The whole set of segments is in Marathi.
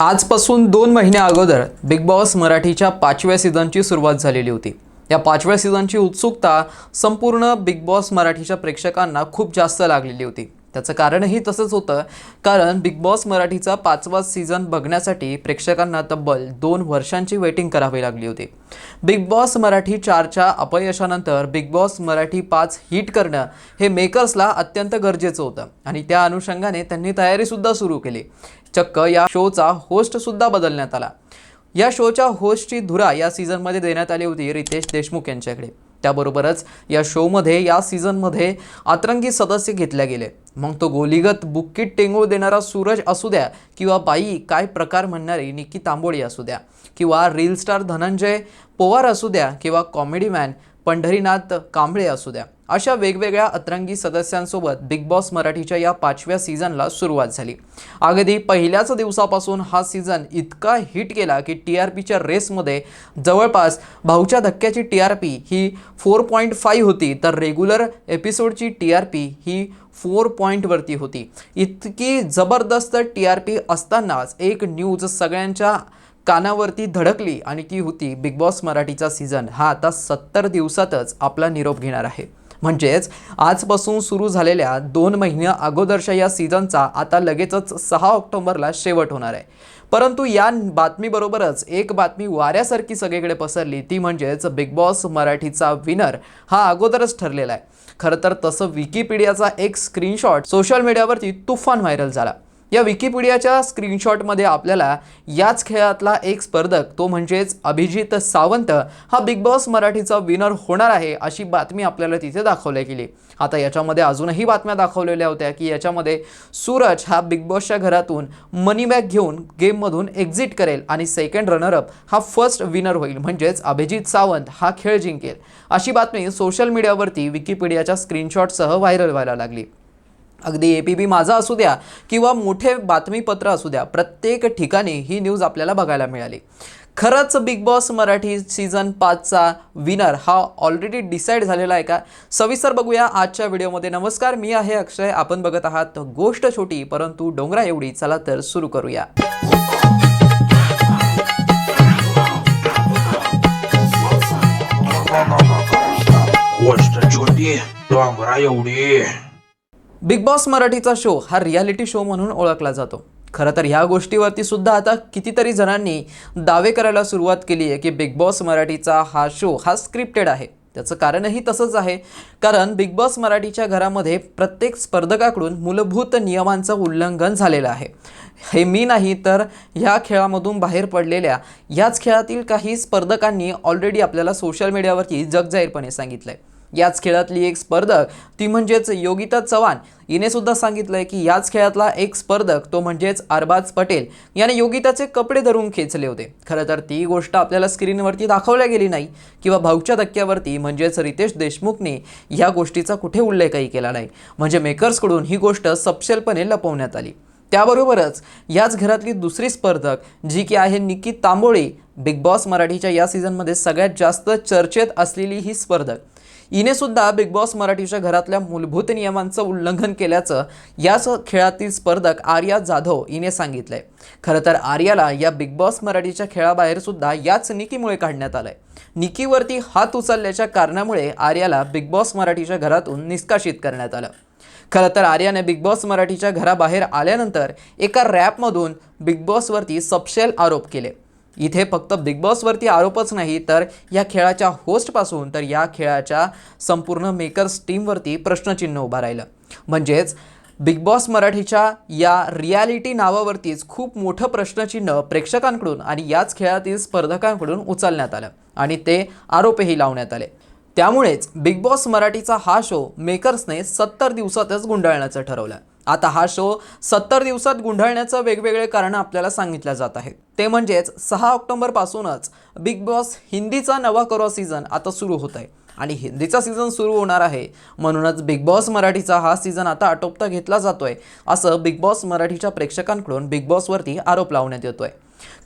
आजपासून दोन महिन्या अगोदर बिग बॉस मराठीच्या पाचव्या सीझनची सुरुवात झालेली होती. या पाचव्या सीझनची उत्सुकता संपूर्ण बिग बॉस मराठीच्या प्रेक्षकांना खूप जास्त लागलेली होती. त्याचं कारणही तसंच होतं. कारण बिग बॉस मराठीचा पाचवा सीझन बघण्यासाठी प्रेक्षकांना तब्बल दोन वर्षांची वेटिंग करावी लागली होती. बिग बॉस मराठी चारच्या अपयशानंतर बिग बॉस मराठी पाच हिट करणं हे मेकर्सला अत्यंत गरजेचं होतं. आणि त्या अनुषंगाने त्यांनी तयारीसुद्धा सुरू केली. चक्क या शोचा होस्टसुद्धा बदलण्यात आला. या शोच्या होस्टची धुरा या सीझनमध्ये देण्यात आली होती रितेश देशमुख यांच्याकडे. त्याबरोबरच या शोमध्ये या सीझनमध्ये अतरंगी सदस्य घेतले गेले. मग तो गोलीगत बुक्कीट टेंगूळ देणारा सूरज असू द्या किंवा बाई काय प्रकार म्हणणारी निकी तांबोळी असू द्या किंवा रील स्टार धनंजय पोवार असू द्या किंवा कॉमेडी मॅन पंढरीनाथ कांबळे असू द्या. अशा वेगवेगळ्या अतरंगी सदस्यांसोबत बिग बॉस मराठीच्या या पाचव्या सीझनला सुरुवात झाली. अगदी पहिल्याच दिवसापासून हा सीझन इतका हिट केला की टी आर पीच्या रेसमध्ये जवळपास भाऊच्या धक्क्याची टी आर पी ही फोर पॉईंट फाईव्ह होती तर रेग्युलर एपिसोडची टी आर पी ही फोर पॉईंटवरती होती. इतकी जबरदस्त टी आर पी असतानाच एक न्यूज सगळ्यांच्या कानावरती धडकली आणि ती होती बिग बॉस मराठीचा सीझन हा आता सत्तर दिवसातच आपला निरोप घेणार आहे. म्हणजेच आजपासून सुरू झालेल्या दोन महिन्या अगोदरच्या या सीझनचा आता लगेचच सहा ऑक्टोबरला शेवट होणार आहे. परंतु या बातमीबरोबरच एक बातमी वाऱ्यासारखी सगळीकडे पसरली ती म्हणजेच बिग बॉस मराठीचा विनर हा अगोदरच ठरलेला आहे. खरं तर तसं विकिपीडियाचा एक स्क्रीनशॉट सोशल मीडियावरती तुफान व्हायरल झाला. या विकिपीडियाच्या स्क्रीनशॉटमध्ये आपल्याला याच खेळातला एक स्पर्धक तो म्हणजेच अभिजित सावंत हा बिग बॉस मराठीचा विनर होणार आहे अशी बातमी आपल्याला तिथे दाखवल्या गेली. आता याच्यामध्ये अजूनही बातम्या दाखवलेल्या होत्या की याच्यामध्ये सूरज हा बिग बॉसच्या घरातून मनी बॅग घेऊन गेममधून एक्झिट करेल आणि सेकंड रनरअप हा फर्स्ट विनर होईल म्हणजेच अभिजित सावंत हा खेळ जिंकेल. अशी बातमी सोशल मीडियावरती विकिपीडियाच्या स्क्रीनशॉटसह व्हायरल व्हायला लागली. अगदी ए पी बी माझा असू द्या किंवा मोठे बातमीपत्र असू द्या प्रत्येक ठिकाणी ही न्यूज आपल्याला बघायला मिळाली. खरंच बिग बॉस मराठी सीझन पाचचा विनर हा ऑलरेडी डिसाईड झालेला आहे का? सविस्तर बघूया आजच्या व्हिडिओमध्ये नमस्कार मी आहे अक्षय. आपण बघत आहात गोष्ट छोटी परंतु डोंगरा एवढी. चला तर सुरू करूया. गोष्ट छोटी डोंगरा एवढी. बिग बॉस मराठीचा शो हा रियालिटी शो म्हणून ओळखला जातो. खरं तर ह्या गोष्टीवरती सुद्धा आता कितीतरी जणांनी दावे करायला सुरुवात केली आहे की बिग बॉस मराठीचा हा शो हा स्क्रिप्टेड आहे. त्याचं कारणही तसंच आहे. कारण बिग बॉस मराठीच्या घरामध्ये प्रत्येक स्पर्धकाकडून मूलभूत नियमांचं उल्लंघन झालेलं आहे. हे मी नाही तर ह्या खेळामधून बाहेर पडलेल्या याच खेळातील काही स्पर्धकांनी ऑलरेडी आपल्याला सोशल मीडियावरती जगजाहीरपणे सांगितलं आहे याच खेळातली एक स्पर्धक ती म्हणजेच योगिता चव्हाण. हिने सुद्धा सांगितलंय की याच खेळातला एक स्पर्धक तो म्हणजेच अरबाज पटेल. याने योगिताचे कपडे धरून खेचले होते. खरं तर ती गोष्ट आपल्याला स्क्रीनवरती दाखवल्या गेली नाही किंवा भाऊच्या धक्क्यावरती म्हणजेच रितेश देशमुखने ह्या गोष्टीचा कुठे उल्लेखही केला नाही. म्हणजे मेकर्सकडून ही गोष्ट सपशेलपणे लपवण्यात आली. त्याबरोबरच याच घरातली दुसरी स्पर्धक जी की आहे निकी तांबोळी बिग बॉस मराठीच्या या सीझनमध्ये सगळ्यात जास्त चर्चेत असलेली ही स्पर्धक. हिने सुद्धा बिग बॉस मराठीच्या घरातल्या मूलभूत नियमांचं उल्लंघन केल्याचं याच खेळातील स्पर्धक आर्या जाधव हिने सांगितलंय. खरं तर आर्याला या बिग बॉस मराठीच्या खेळाबाहेर सुद्धा याच निकीमुळे काढण्यात आलंय. निकीवरती हात उचलल्याच्या कारणामुळे आर्याला बिग बॉस मराठीच्या घरातून निष्कासित करण्यात आलं. खरं तर आर्याने बिग बॉस मराठीच्या घराबाहेर आल्यानंतर एका रॅपमधून बिग बॉसवरती सपशेल आरोप केले. इथे फक्त बिग बॉसवरती आरोपच नाही तर या खेळाच्या होस्टपासून तर या खेळाच्या संपूर्ण मेकर्स टीमवरती प्रश्नचिन्ह उभा राहिलं. म्हणजेच बिग बॉस मराठीच्या या रियालिटी नावावरतीच खूप मोठं प्रश्नचिन्ह प्रेक्षकांकडून आणि याच खेळातील स्पर्धकांकडून उचलण्यात आलं आणि ते आरोपही लावण्यात आले. त्यामुळेच बिग बॉस मराठीचा हा शो मेकर्सने सत्तर दिवसातच गुंडाळण्याचं ठरवलं. आता हा शो सत्तर दिवसात गुंडाळण्याचं वेगवेगळे कारण आपल्याला सांगितल्या जात आहेत. ते म्हणजेच सहा ऑक्टोबरपासूनच बिग बॉस हिंदीचा नवा करो सीझन आता सुरू होत आहे. आणि हिंदीचा सीझन सुरू होणार आहे म्हणूनच बिग बॉस मराठीचा हा सीझन आता आटोपता घेतला जातोय असं बिग बॉस मराठीच्या प्रेक्षकांकडून बिग बॉसवरती आरोप लावण्यात येतोय.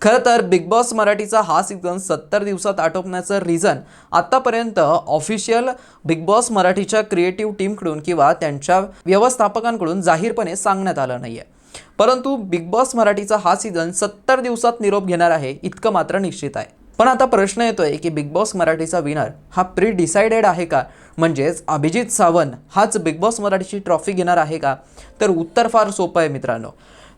खरं तर बिग बॉस मराठीचा हा सीझन सत्तर दिवसात आटोपण्याचं रिझन आत्तापर्यंत ऑफिशियल बिग बॉस मराठीच्या क्रिएटिव्ह टीमकडून किंवा त्यांच्या व्यवस्थापकांकडून जाहीरपणे सांगण्यात आलं नाही आहे परंतु बिग बॉस मराठीचा हा सीझन सत्तर दिवसात निरोप घेणार आहे इतकं मात्र निश्चित आहे. पण आता प्रश्न येतोय की बिग बॉस मराठीचा विनर हा प्री डिसाइडेड आहे का? म्हणजेच अभिजित सावंत हाच बिग बॉस मराठीची ट्रॉफी घेणार आहे का? तर उत्तर फार सोपं आहे मित्रांनो.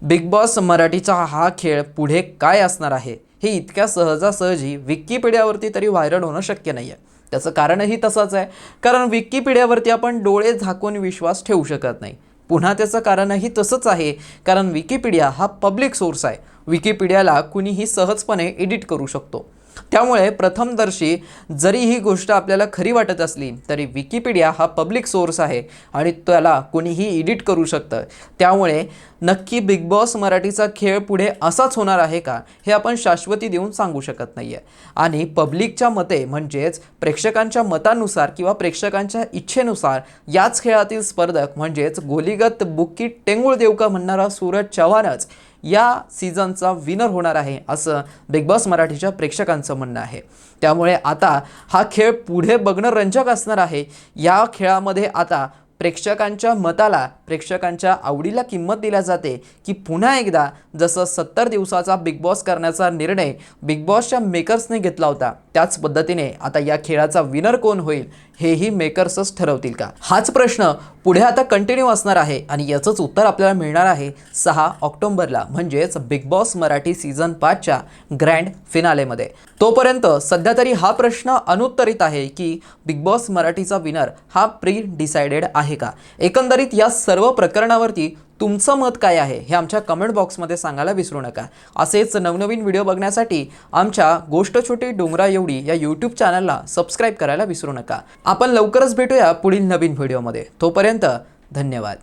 बिग बॉस मराठीचा हा खेळ पुढे काय असणार आहे? हे इतक्या सहजासहजी विकिपीडियावरती तरी व्हायरल होणं शक्य नाही आहे त्याचं कारणही तसंच आहे. कारण विकिपीडियावरती आपण डोळे झाकून विश्वास ठेवू शकत नाही. पुन्हा त्याचं कारणही तसंच आहे. कारण विकिपीडिया हा पब्लिक सोर्स आहे. विकिपीडियाला कुणीही सहजपणे एडिट करू शकतो. त्यामुळे प्रथमदर्शी जरी ही गोष्ट आपल्याला खरी वाटत असली तरी विकिपीडिया हा पब्लिक सोर्स आहे आणि त्याला कोणीही एडिट करू शकतं. त्यामुळे नक्की बिग बॉस मराठीचा खेळ पुढे असाच होणार आहे का हे आपण शाश्वती देऊन सांगू शकत नाही आहे आणि पब्लिकच्या मते म्हणजेच प्रेक्षकांच्या मतानुसार किंवा प्रेक्षकांच्या इच्छेनुसार याच खेळातील स्पर्धक म्हणजेच गोलीगत बुक्की टेंगुळ देवका म्हणणारा सूरज चव्हाणच या सीझनचा विनर होणार आहे असं बिग बॉस मराठीच्या प्रेक्षकांचं म्हणणं आहे. त्यामुळे आता हा खेळ पुढे बघणं रंजक असणार आहे. या खेळामध्ये आता प्रेक्षकांच्या मताला प्रेक्षकांच्या आवडीला किंमत दिल्या जाते की पुन्हा एकदा जसं सत्तर दिवसाचा बिग बॉस करण्याचा निर्णय बिग बॉसच्या मेकर्सने घेतला होता त्याच पद्धतीने आता या खेळाचा विनर कोण होईल हेही मेकर्सच ठरवतील का? हाच प्रश्न पुढे आता कंटिन्यू असणार आहे आणि याचंच उत्तर आपल्याला मिळणार आहे सहा ऑक्टोंबरला म्हणजेच बिग बॉस मराठी सीझन पाचच्या ग्रँड फिनालेमध्ये तोपर्यंत सध्या तरी हा प्रश्न अनुत्तरित आहे की बिग बॉस मराठीचा विनर हा प्री डिसाइडेड आहे का? एकंदरीत या सर्व प्रकरणावरती तुमचं मत काय आहे हे आमच्या कमेंट बॉक्समध्ये सांगायला विसरू नका. असेच नवनवीन व्हिडिओ बघण्यासाठी आमच्या गोष्ट छोटी डोंगरा एवढी या यूट्यूब चॅनलला सबस्क्राईब करायला विसरू नका. आपण लवकरच भेटूया पुढील नवीन व्हिडिओमध्ये तोपर्यंत धन्यवाद.